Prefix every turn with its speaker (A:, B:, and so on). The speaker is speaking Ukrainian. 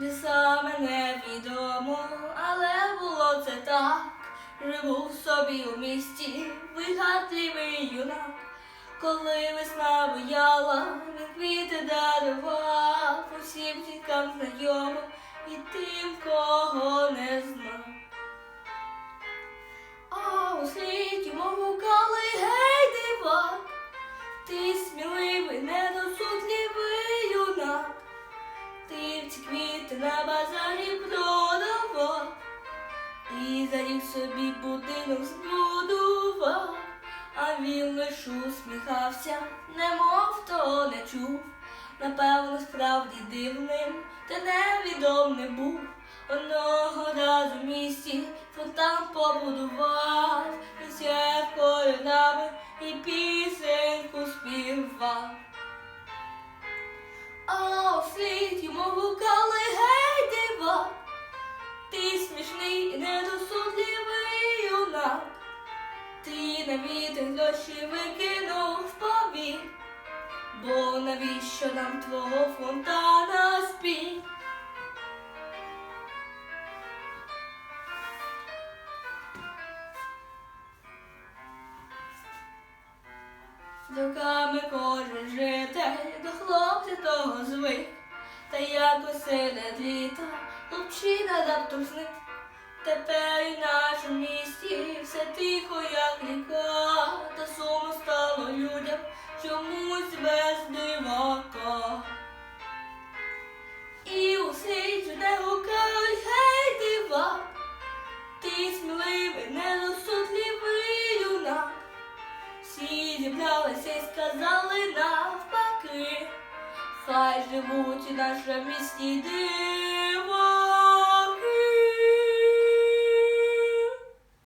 A: де саме невідомо, але було це так. Живу собі у місті, вигадливий юнак. Коли весна бояла, він квіти дарував усім жінкам знайомим і тим, кого не знав. І за рік собі будинок збудував, а він лиш усміхався, немов то не чув. Напевно, справді дивним, та невідомий був. Одного разу в місті фонтан побудував, і сяяв кольорами і пісеньку співав. Юнак, ти на вітер викинув повік, бо навіщо нам твого фонтана спів? Роками кожен житель до хлопця того звик, та якось серед літа хлопчина раптом зник. Тепер і в нашому місті все тихо, як ріка, та сумно стало людям чомусь без дивака. І у світі не гукають гей дива, ти сміливий, нерозсудливий юнак. Всі зібралися і сказали навпаки, хай живуть у нашому місті дива.